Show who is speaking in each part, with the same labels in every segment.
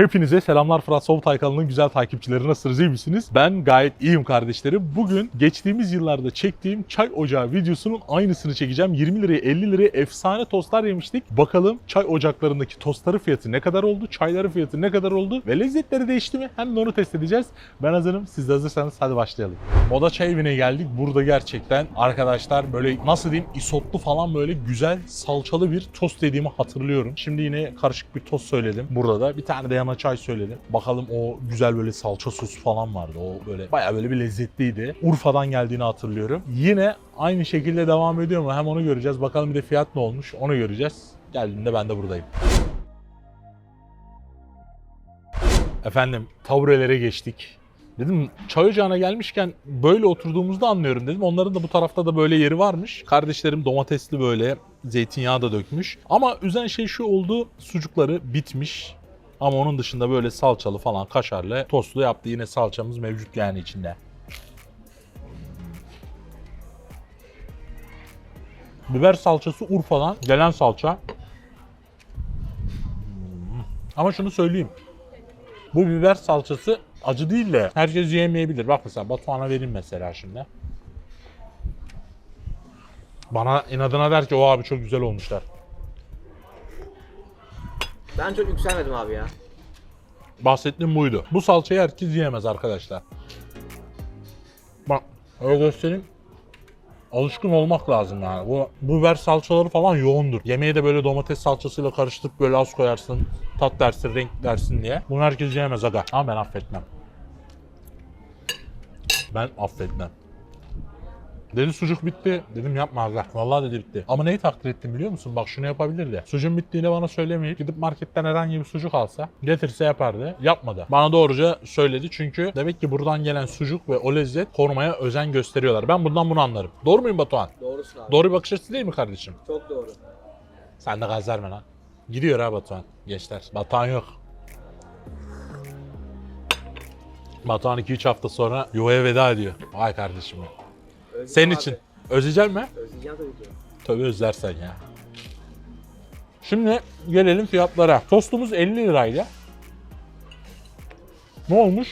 Speaker 1: Hepinize selamlar Fırat Sobutay kanalının güzel takipçileri nasılsınız iyi misiniz? Ben gayet iyiyim kardeşlerim. Bugün geçtiğimiz yıllarda çektiğim çay ocağı videosunun aynısını çekeceğim. 20 liraya 50 liraya efsane tostlar yemiştik. Bakalım çay ocaklarındaki tostları fiyatı ne kadar oldu? Çayları fiyatı ne kadar oldu? Ve lezzetleri değişti mi? Hem de onu test edeceğiz. Ben hazırım. Siz de hazırsanız hadi başlayalım. Moda Çay Evi'ne geldik. Burada gerçekten arkadaşlar böyle nasıl diyeyim isotlu falan böyle güzel salçalı bir tost dediğimi hatırlıyorum. Şimdi yine karışık bir tost söyledim. Burada da bir tane de yana çay söyledim. Bakalım o güzel böyle salça sosu falan vardı. O böyle bayağı böyle bir lezzetliydi. Urfa'dan geldiğini hatırlıyorum. Yine aynı şekilde devam ediyor mu? Hem onu göreceğiz. Bakalım bir de fiyat ne olmuş? Onu göreceğiz. Geldiğinde ben de buradayım. Efendim taburelere geçtik. Dedim çay ocağına gelmişken böyle oturduğumuzda anlıyorum dedim. Onların da bu tarafta da böyle yeri varmış. Kardeşlerim domatesli böyle zeytinyağı da dökmüş. Ama üzen şey şu oldu sucukları bitmiş. Ama onun dışında böyle salçalı falan kaşarlı tostlu yaptı. Yine salçamız mevcut yani içinde. Biber salçası Urfa'dan gelen salça. Hmm. Ama şunu söyleyeyim. Bu biber salçası acı değil de herkes yiyemeyebilir. Bak mesela Batuhan'a vereyim mesela şimdi. Bana inadına der ki o abi çok güzel olmuşlar.
Speaker 2: Ben çok yükselmedim abi ya.
Speaker 1: Bahsettiğim buydu. Bu salçayı herkes yiyemez arkadaşlar. Bak öyle göstereyim. Alışkın olmak lazım yani. Bu biber salçaları falan yoğundur. Yemeğe de böyle domates salçasıyla karıştırıp böyle az koyarsın. Tat dersin, renk dersin diye. Bunu herkes yiyemez aga. Ama ben affetmem. Ben affetmem. Dedi sucuk bitti. Dedim yapma aga. Vallahi dedi bitti. Ama neyi takdir ettim biliyor musun? Bak şunu yapabilirdi. Sucuğun bittiğini bana söylemeyip gidip marketten herhangi bir sucuk alsa getirse yapardı. Yapmadı. Bana doğruca söyledi çünkü demek ki buradan gelen sucuk ve o lezzet korumaya özen gösteriyorlar. Ben bundan bunu anlarım. Doğru muyum Batuhan?
Speaker 2: Doğrusun abi.
Speaker 1: Doğru bir bakış açısı değil mi kardeşim?
Speaker 2: Çok doğru.
Speaker 1: Sen de gaz verme lan. Gidiyor ha Batuhan. Gençler. Batuhan yok. Batuhan 2-3 hafta sonra yuvaya veda ediyor. Vay kardeşim ya.
Speaker 2: Özleyeceğim
Speaker 1: Senin
Speaker 2: abi.
Speaker 1: için. Özleyecek mi?
Speaker 2: Özleyeceğim tabii ki.
Speaker 1: Tabii özlersen ya. Şimdi gelelim fiyatlara. Tostumuz 50 liraydı. Ne olmuş?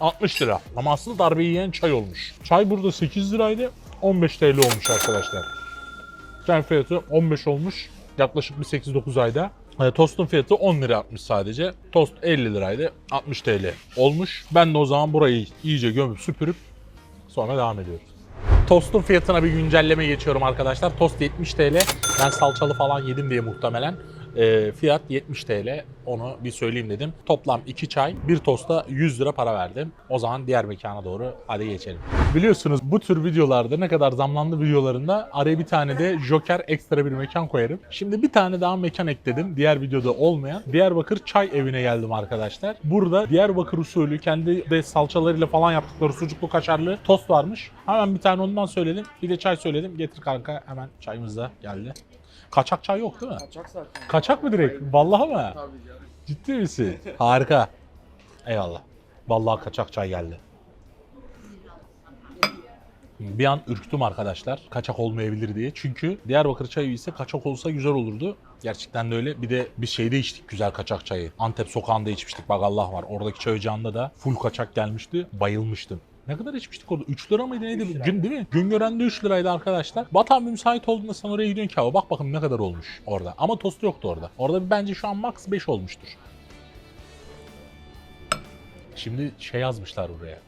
Speaker 1: 60 lira. Ama aslında darbe yiyen çay olmuş. Çay burada 8 liraydı. 15 TL olmuş arkadaşlar. Çay fiyatı 15 olmuş. Yaklaşık bir 8-9 ayda. E, tostun fiyatı 10 lira atmış sadece. Tost 50 liraydı. 60 TL olmuş. Ben de o zaman burayı iyice gömüp süpürüp sonra devam ediyoruz. Tostun fiyatına bir güncelleme geçiyorum arkadaşlar. Tost 70 TL. Ben salçalı falan yedim diye muhtemelen. Ee, fiyat 70 TL. Onu bir söyleyeyim dedim. Toplam 2 çay, bir tosta 100 lira para verdim. O zaman diğer mekana doğru hadi geçelim. Biliyorsunuz bu tür videolarda ne kadar zamlandı videolarında araya bir tane de Joker ekstra bir mekan koyarım. Şimdi bir tane daha mekan ekledim. Diğer videoda olmayan. Diyarbakır Çay Evi'ne geldim arkadaşlar. Burada Diyarbakır usulü kendi de salçalarıyla falan yaptıkları sucuklu kaşarlı tost varmış. Hemen bir tane ondan söyledim. Bir de çay söyledim. Getir kanka hemen çayımız da geldi. Kaçak çay yok değil mi?
Speaker 2: Kaçak zaten.
Speaker 1: Kaçak mı direkt? Vallahi mı?
Speaker 2: Tabii canım.
Speaker 1: Ciddi misin? Harika. Eyvallah. Vallahi kaçak çay geldi. Bir an ürktüm arkadaşlar. Kaçak olmayabilir diye. Çünkü Diyarbakır çayı ise kaçak olsa güzel olurdu. Gerçekten de öyle. Bir de bir şeyde içtik güzel kaçak çayı. Antep sokağında içmiştik. Bak Allah var. Oradaki çay ocağında da full kaçak gelmişti. Bayılmıştım. Ne kadar içmiştik orada? 3 lira mıydı neydi? Gün değil mi? Gün görende 3 liraydı arkadaşlar. Batan bir müsait olduğunda sen oraya gidiyorsun ki abi bak bakın ne kadar olmuş orada. Ama tost yoktu orada. Orada bence şu an max 5 olmuştur. Şimdi şey yazmışlar buraya.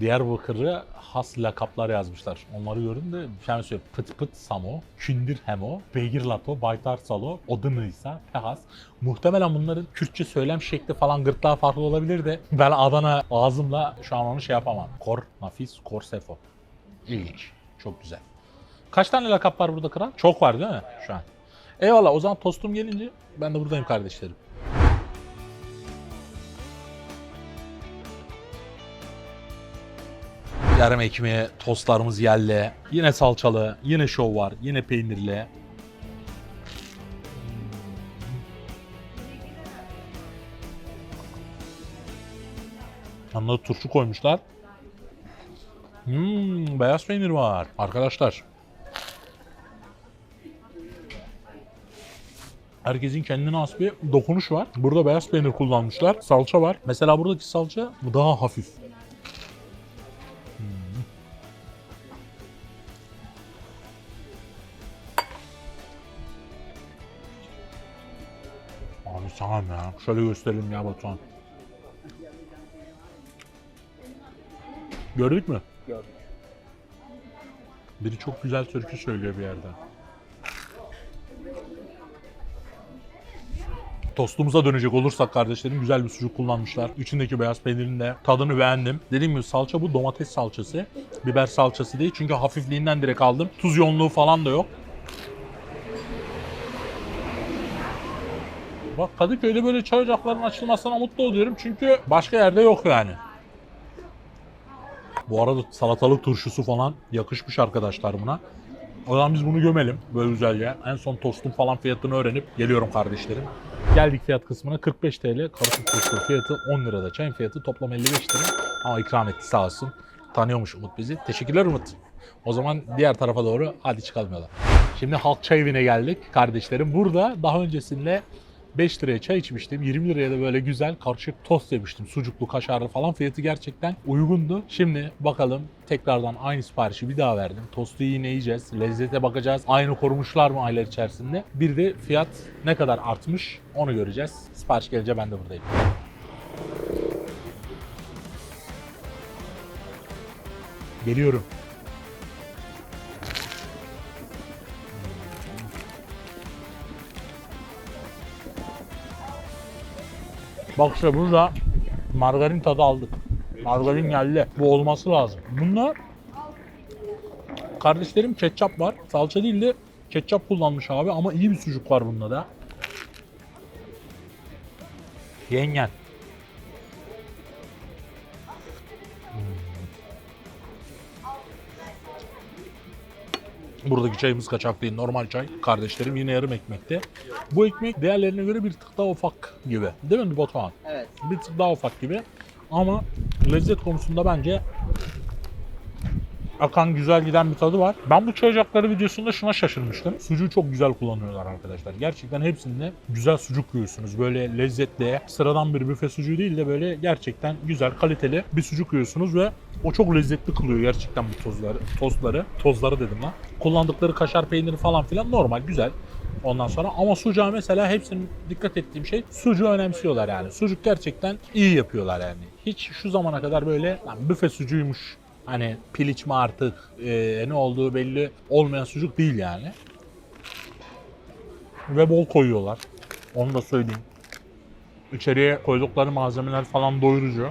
Speaker 1: Diyarbakır'a has lakaplar yazmışlar. Onları gördüm de bir tane söyleyeyim. Pıt pıt samo, kündir hemo, beygir lato, baytar salo, odınıysa, pehas. Muhtemelen bunların Kürtçe söylem şekli falan gırtlağı farklı olabilir de ben Adana ağzımla şu an onu şey yapamam. Kor, nafis, kor sefo. İlginç. Çok güzel. Kaç tane lakap var burada kral? Çok var değil mi şu an? Eyvallah o zaman tostum gelince ben de buradayım kardeşlerim. Yarım ekmeğe tostlarımız yerli. Yine salçalı, yine şov var, yine peynirli. Yanına turşu koymuşlar. Hmm, beyaz peynir var. Arkadaşlar. Herkesin kendine has bir dokunuş var. Burada beyaz peynir kullanmışlar. Salça var. Mesela buradaki salça daha hafif. Tamam ya. Şöyle gösterelim ya Batuhan. Gördük mü?
Speaker 2: Gördük.
Speaker 1: Biri çok güzel türkü söylüyor bir yerden. Tostumuza dönecek olursak kardeşlerim güzel bir sucuk kullanmışlar. İçindeki beyaz peynirin de tadını beğendim. Dediğim gibi salça bu domates salçası. Biber salçası değil çünkü hafifliğinden direkt aldım. Tuz yoğunluğu falan da yok. Bak Kadıköy'de böyle çay ocaklarının açılmasına mutlu oluyorum çünkü başka yerde yok yani. Bu arada salatalık turşusu falan yakışmış arkadaşlar buna. O zaman biz bunu gömelim böyle güzelce. En son tostun falan fiyatını öğrenip geliyorum kardeşlerim. Geldik fiyat kısmına 45 TL. Karışık tostu fiyatı 10 lirada. Çayın fiyatı toplam 55 lira. Ama ikram etti sağ olsun. Tanıyormuş Umut bizi. Teşekkürler Umut. O zaman diğer tarafa doğru hadi çıkalım yola. Şimdi halk çay evine geldik kardeşlerim. Burada daha öncesinde 5 liraya çay içmiştim. 20 liraya da böyle güzel karışık tost yemiştim. Sucuklu, kaşarlı falan. Fiyatı gerçekten uygundu. Şimdi bakalım tekrardan aynı siparişi bir daha verdim. Tostu yine yiyeceğiz. Lezzete bakacağız. Aynı korumuşlar mı aylar içerisinde? Bir de fiyat ne kadar artmış onu göreceğiz. Sipariş gelince ben de buradayım. Geliyorum. Bak işte burada margarin tadı aldık. Margarin geldi. Bu olması lazım. Bunlar kardeşlerim ketçap var. Salça değil de ketçap kullanmış abi ama iyi bir sucuk var bunda da. Yengen. Buradaki çayımız kaçak değil, normal çay. Kardeşlerim yine yarım ekmekte. Bu ekmek diğerlerine göre bir tık daha ufak gibi. Değil mi Batuhan?
Speaker 2: Evet.
Speaker 1: bir tık daha ufak gibi. Ama lezzet konusunda bence akan güzel giden bir tadı var. Ben bu çay videosunda şuna şaşırmıştım. Sucuğu çok güzel kullanıyorlar arkadaşlar. Gerçekten hepsinde güzel sucuk yiyorsunuz. Böyle lezzetli, sıradan bir büfe sucuğu değil de böyle gerçekten güzel, kaliteli bir sucuk yiyorsunuz ve o çok lezzetli kılıyor gerçekten bu tozları, tostları. Tozları dedim lan. Kullandıkları kaşar peyniri falan filan normal, güzel. Ondan sonra ama sucuğa mesela hepsinin dikkat ettiğim şey sucuğu önemsiyorlar yani. Sucuk gerçekten iyi yapıyorlar yani. Hiç şu zamana kadar böyle lan büfe sucuğuymuş hani piliç mi artık e, ne olduğu belli olmayan sucuk değil yani. Ve bol koyuyorlar. Onu da söyleyeyim. İçeriye koydukları malzemeler falan doyurucu.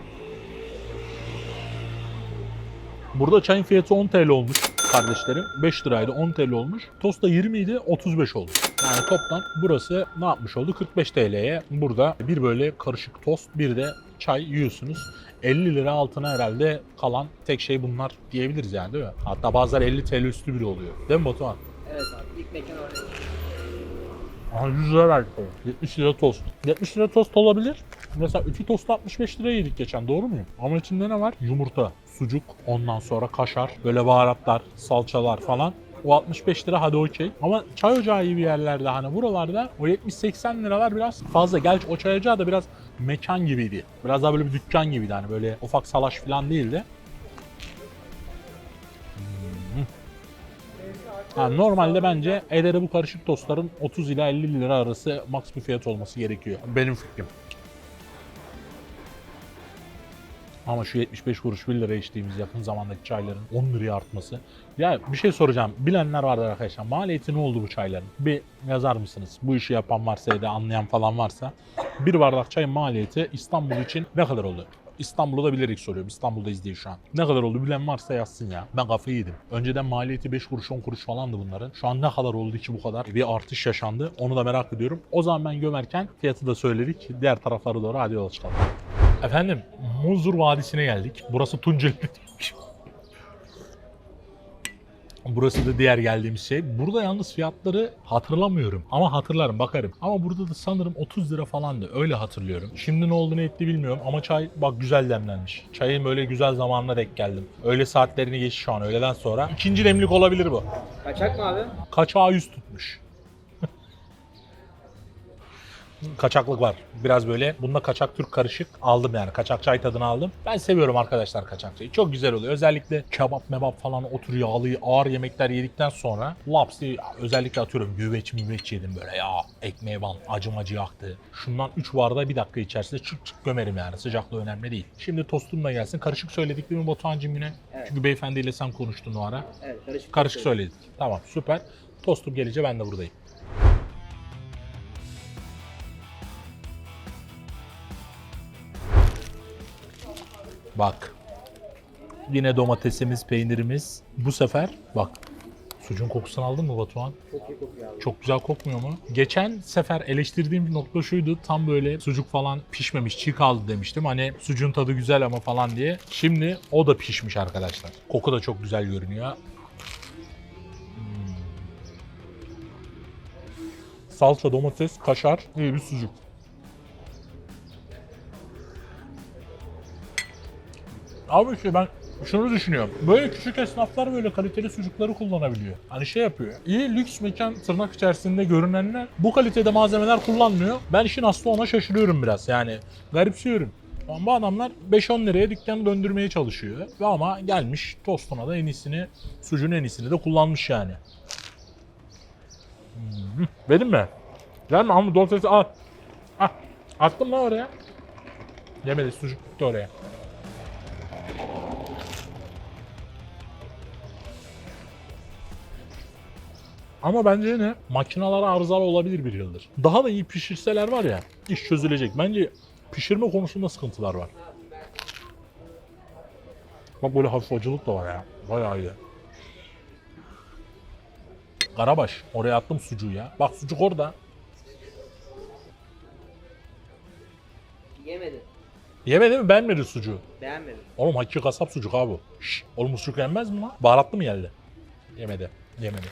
Speaker 1: Burada çayın fiyatı 10 TL olmuş kardeşlerim. 5 liraydı 10 TL olmuş. Tost da 20 idi 35 oldu. Yani toplam burası ne yapmış oldu? 45 TL'ye burada bir böyle karışık tost bir de çay yiyorsunuz. 50 lira altına herhalde kalan tek şey bunlar diyebiliriz yani değil mi? Hatta bazıları 50 TL üstü bile oluyor. Değil mi Batuhan?
Speaker 2: Evet abi. İlk mekan.
Speaker 1: Aha 100 lira verdik oraya. 70 lira tost. 70 lira tost olabilir. Mesela 2 tost 65 liraya yedik geçen doğru muyum? Ama içinde ne var? Yumurta, sucuk, ondan sonra kaşar, böyle baharatlar, salçalar falan. O 65 lira hadi okey. Ama çay ocağı gibi yerlerde hani buralarda o 70-80 liralar biraz fazla. Gerçi o çay ocağı da biraz mekan gibiydi. Biraz daha böyle bir dükkan gibiydi hani böyle ufak salaş falan değildi. Hmm. Yani normalde bence ederi bu karışık tostların 30 ila 50 lira arası max bir fiyat olması gerekiyor. Benim fikrim. Ama şu 75 kuruş 1 lira içtiğimiz yakın zamandaki çayların 10 liraya artması. Ya bir şey soracağım. Bilenler vardır arkadaşlar. Maliyeti ne oldu bu çayların? Bir yazar mısınız? Bu işi yapan varsa ya da anlayan falan varsa. Bir bardak çayın maliyeti İstanbul için ne kadar oldu? İstanbul'u da bilerek soruyorum. İstanbul'dayız diye şu an. Ne kadar oldu bilen varsa yazsın ya. Ben kafayı yedim. Önceden maliyeti 5 kuruş 10 kuruş falandı bunların. Şu an ne kadar oldu ki bu kadar bir artış yaşandı. Onu da merak ediyorum. O zaman ben gömerken fiyatı da söyledik. Diğer taraflara doğru hadi yola çıkalım. Efendim Muzur Vadisi'ne geldik. Burası Tunceli. Burası da diğer geldiğimiz şey. Burada yalnız fiyatları hatırlamıyorum ama hatırlarım bakarım. Ama burada da sanırım 30 lira falandı. Öyle hatırlıyorum. Şimdi ne oldu ne etti bilmiyorum ama çay bak güzel demlenmiş. Çayın böyle güzel zamanına denk geldim. Öğle saatlerini geç şu an öğleden sonra. İkinci demlik olabilir bu.
Speaker 2: Kaçak mı abi?
Speaker 1: Kaçağı yüz tutmuş. Kaçaklık var. Biraz böyle bunda kaçak Türk karışık aldım yani. Kaçak çay tadını aldım. Ben seviyorum arkadaşlar kaçak çayı. Çok güzel oluyor. Özellikle kebap mebap falan otur yağlı ağır yemekler yedikten sonra laps diye özellikle atıyorum güveç müveç yedim böyle ya. Ekmeğe ban acım acı yaktı. Şundan 3 bardağı bir dakika içerisinde çık çık gömerim yani. Sıcaklığı önemli değil. Şimdi tostum da gelsin. Karışık söyledik değil mi Batuhan'cım yine?
Speaker 2: Evet.
Speaker 1: Çünkü beyefendiyle sen konuştun o ara.
Speaker 2: Evet karışık.
Speaker 1: Karışık söyledik. Tamam süper. Tostum gelince ben de buradayım. Bak. Yine domatesimiz, peynirimiz. Bu sefer bak. Sucuğun kokusunu aldın mı Batuhan?
Speaker 2: Çok iyi kokuyor abi.
Speaker 1: Çok güzel kokmuyor mu? Geçen sefer eleştirdiğim bir nokta şuydu. Tam böyle sucuk falan pişmemiş, çiğ kaldı demiştim. Hani sucuğun tadı güzel ama falan diye. Şimdi o da pişmiş arkadaşlar. Koku da çok güzel görünüyor. Hmm. Salça, domates, kaşar, iyi bir sucuk. Abi işte ben şunu düşünüyorum. Böyle küçük esnaflar böyle kaliteli sucukları kullanabiliyor. Hani şey yapıyor. İyi lüks mekan tırnak içerisinde görünenler bu kalitede malzemeler kullanmıyor. Ben işin aslı ona şaşırıyorum biraz. Yani garipsiyorum. Ama bu adamlar 5-10 liraya dükkanı döndürmeye çalışıyor. Ve ama gelmiş tostuna da en iyisini, sucuğun en iyisini de kullanmış yani. Hmm. Benim mi? Gelme ama domatesi al. Ah, attım lan oraya. Yemedi sucuk gitti oraya. Ama bence yine makineler arızalı olabilir bir yıldır. Daha da iyi pişirseler var ya iş çözülecek. Bence pişirme konusunda sıkıntılar var. Bak böyle hafif acılık da var ya. Bayağı iyi. Karabaş. Oraya attım sucuğu ya. Bak sucuk orada.
Speaker 2: Yemedim.
Speaker 1: Yemedi mi beğenmedi sucuğu.
Speaker 2: Beğenmedim.
Speaker 1: Oğlum hakiki kasap sucuk abi. Şşş, oğlum bu sucuk yenmez mi lan? Baharatlı mı geldi? Yemedi. Yemedi.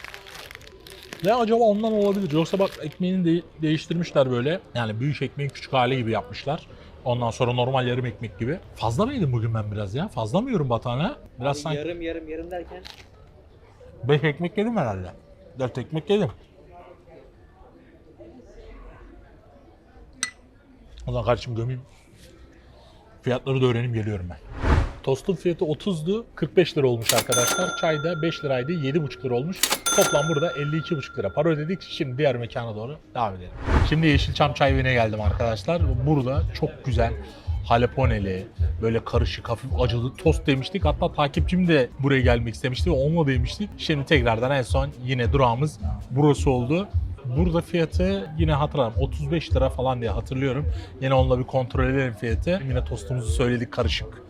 Speaker 1: Ne acaba ondan olabilir. Yoksa bak ekmeğini de- değiştirmişler böyle. Yani büyük ekmeğin küçük hali gibi yapmışlar. Ondan sonra normal yarım ekmek gibi. Fazla mı yedim bugün ben biraz ya? Fazla mı yiyorum Batuhan'a? Biraz
Speaker 2: Abi
Speaker 1: sanki
Speaker 2: Yarım yarım yarım derken
Speaker 1: 5 ekmek yedim herhalde. 4 ekmek yedim. O zaman kardeşim gömeyim. Fiyatları da öğreneyim geliyorum ben. Tostun fiyatı 30'du. 45 lira olmuş arkadaşlar. Çay da 5 liraydı. 7,5 lira olmuş. Toplam burada 52,5 lira para ödedik. Şimdi diğer mekana doğru devam edelim. Şimdi Yeşilçam Çay Evi'ne geldim arkadaşlar. Burada çok güzel jalapeneli, böyle karışık, hafif acılı tost demiştik. Hatta takipçim de buraya gelmek istemişti ve onunla demiştik. Şimdi tekrardan en son yine durağımız burası oldu. Burada fiyatı yine hatırlamıyorum 35 lira falan diye hatırlıyorum. Yine onunla bir kontrol edelim fiyatı. Yine tostumuzu söyledik karışık.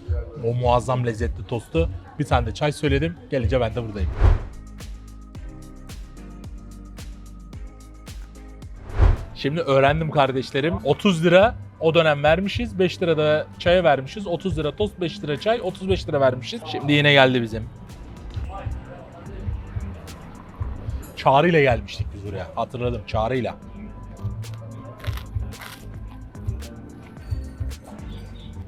Speaker 1: O muazzam lezzetli tostu. Bir tane de çay söyledim. Gelince ben de buradayım. Şimdi öğrendim kardeşlerim. 30 lira o dönem vermişiz. 5 lira da çaya vermişiz. 30 lira tost, 5 lira çay, 35 lira vermişiz. Şimdi yine geldi bizim. Çağrı ile gelmiştik biz buraya. Hatırladım çağrıyla.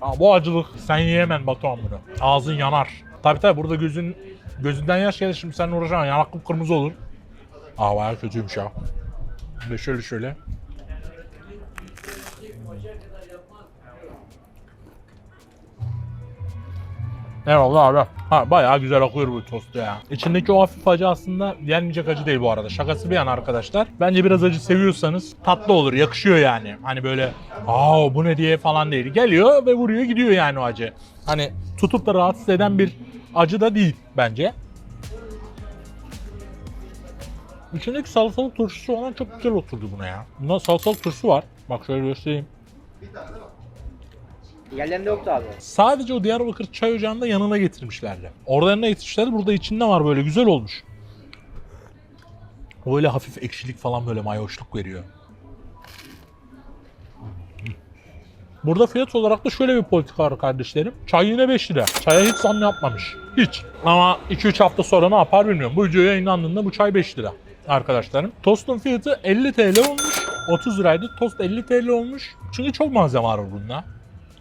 Speaker 1: Aa, bu acılık sen yiyemem Batuhan bunu. Ağzın yanar. Tabi tabi burada gözün gözünden yaş gelir şimdi sen uğraşamam. Yanak kıpkırmızı olur. Aa bayağı kötüymüş ya. De şöyle şöyle. Eyvallah abi. Ha bayağı güzel akıyor bu tost ya. İçindeki o hafif acı aslında yenmeyecek acı değil bu arada. Şakası bir yana arkadaşlar. Bence biraz acı seviyorsanız tatlı olur. Yakışıyor yani. Hani böyle aa bu ne diye falan değil. Geliyor ve vuruyor gidiyor yani o acı. Hani tutup da rahatsız eden bir acı da değil bence. İçindeki salatalık turşusu falan çok güzel oturdu buna ya. Bunda salatalık turşusu var. Bak şöyle göstereyim.
Speaker 2: Yerlerinde yoktu abi.
Speaker 1: Sadece o Diyarbakır çay ocağında yanına getirmişlerdi. Orada yanına getirmişlerdi. Burada içinde var böyle güzel olmuş. Böyle hafif ekşilik falan böyle mayoşluk veriyor. Burada fiyat olarak da şöyle bir politika var kardeşlerim. Çay yine 5 lira. Çaya hiç zam yapmamış. Hiç. Ama 2-3 hafta sonra ne yapar bilmiyorum. Bu video yayınlandığında bu çay 5 lira arkadaşlarım. Tostun fiyatı 50 TL olmuş. 30 liraydı. Tost 50 TL olmuş. Çünkü çok malzeme var bunda.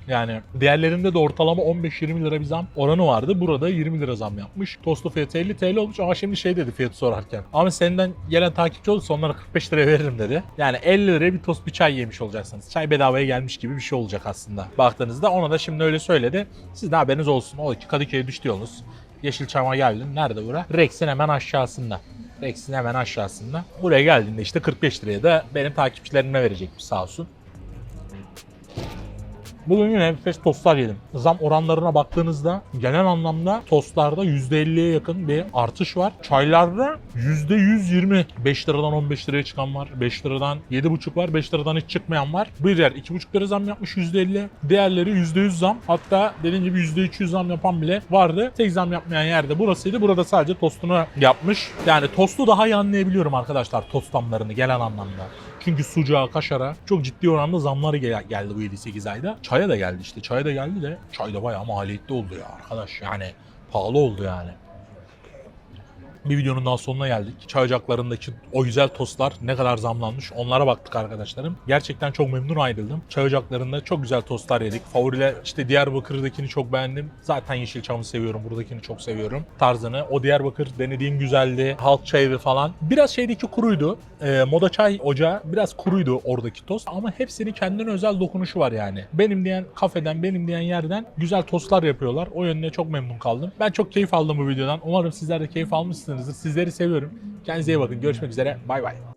Speaker 1: Yani diğerlerinde de ortalama 15-20 lira bir zam oranı vardı. Burada 20 lira zam yapmış. Tostu fiyatı 50 TL olmuş ama şimdi şey dedi fiyatı sorarken. Ama senden gelen takipçi olursa onlara 45 lira veririm dedi. Yani 50 liraya bir tost bir çay yemiş olacaksınız. Çay bedavaya gelmiş gibi bir şey olacak aslında. Baktığınızda ona da şimdi öyle söyledi. Siz de haberiniz olsun. O ki Kadıköy'e düştü yolunuz. Yeşilçam'a geldin. Nerede bura? Rex'in hemen aşağısında. Rex'in hemen aşağısında. Buraya geldiğinde işte 45 liraya da benim takipçilerime verecekmiş sağ olsun. Bugün yine enfes tostlar yedim. Zam oranlarına baktığınızda genel anlamda tostlarda %50'ye yakın bir artış var. Çaylarda %120. 5 liradan 15 liraya çıkan var. 5 liradan 7,5 var. 5 liradan hiç çıkmayan var. Bir yer 2,5 lira zam yapmış %50. Diğerleri %100 zam. Hatta dediğim gibi %200 zam yapan bile vardı. Tek zam yapmayan yerde burasıydı. Burada sadece tostunu yapmış. Yani tostu daha iyi anlayabiliyorum arkadaşlar tost zamlarını genel anlamda. Çünkü sucuğa, kaşara çok ciddi oranda zamları gel- geldi bu 7-8 ayda. Çaya da geldi işte. Çaya da geldi de çay da bayağı maliyetli oldu ya arkadaş. Yani pahalı oldu yani. Bir videonun daha sonuna geldik. Çay ocaklarındaki o güzel tostlar ne kadar zamlanmış onlara baktık arkadaşlarım. Gerçekten çok memnun ayrıldım. Çay ocaklarında çok güzel tostlar yedik. Favoriler işte Diyarbakır'dakini çok beğendim. Zaten Yeşilçam'ı seviyorum. Buradakini çok seviyorum. Tarzını. O Diyarbakır denediğim güzeldi. Halk çayı falan. Biraz şeydeki kuruydu. Ee, moda çay ocağı biraz kuruydu oradaki tost. Ama hepsinin kendine özel dokunuşu var yani. Benim diyen kafeden, benim diyen yerden güzel tostlar yapıyorlar. O yönde çok memnun kaldım. Ben çok keyif aldım bu videodan. Umarım sizler de keyif almışsınızdır. Sizleri seviyorum. Kendinize iyi bakın. Görüşmek üzere. Bay bay.